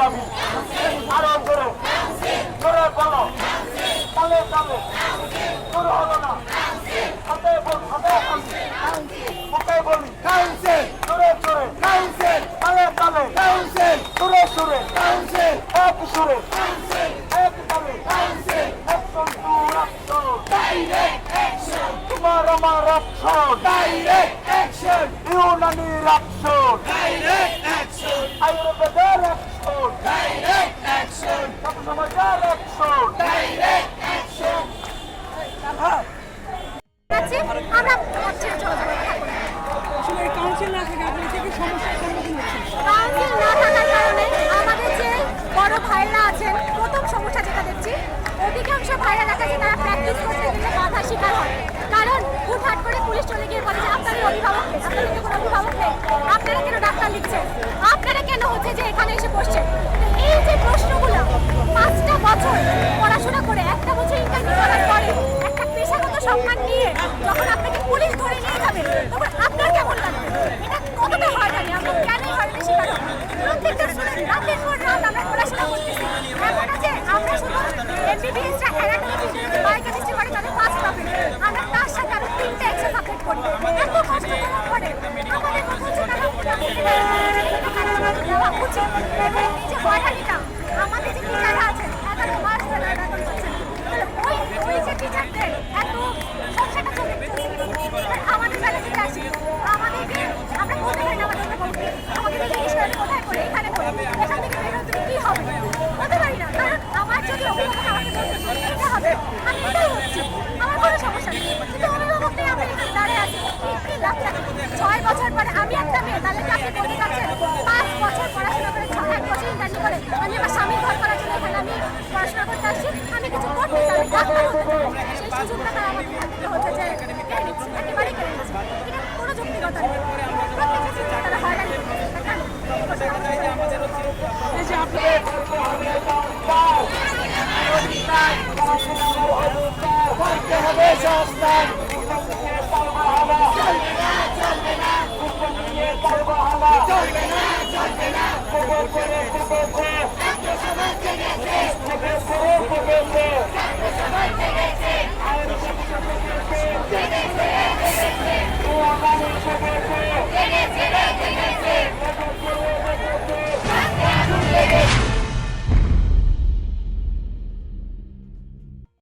দাবি আরও জোরে জোরে বলো তালে তালে জোরে হলো না। হাতে বল হাতে মুখে বলি। কাউন্সিল জোরে জোরে কাউন্সিল তালে তালে কাউন্সিল সুরে সুরে কাউন্সিল এক সুরে এক তালে council to action direct action তোমার আমার অ্যাকশন ডাইরেক্ট অ্যাকশন ইউনানির অ্যাকশন ডাইরেক্ট অ্যাকশন আয়ুর্বেদের অ্যাকশন ডাইরেক্ট অ্যাকশন ছাত্র সমাজের অ্যাকশন ডাইরেক্ট অ্যাকশন আপনি আমাদের যে বড় ভাইরা আছেন প্রথম সমস্যা যেটা দেখছি অধিকাংশ ভাইরা দেখা যায় তারা প্র্যাকটিস করতে গেলে বাধা শিকার কারণ হুটহাট করে পুলিশ চলে গিয়ে বলে যে আপনারা কেন ডাক্তার লিখছেন আপনারা কেন হচ্ছে যে এখানে এসে বসছেন 管他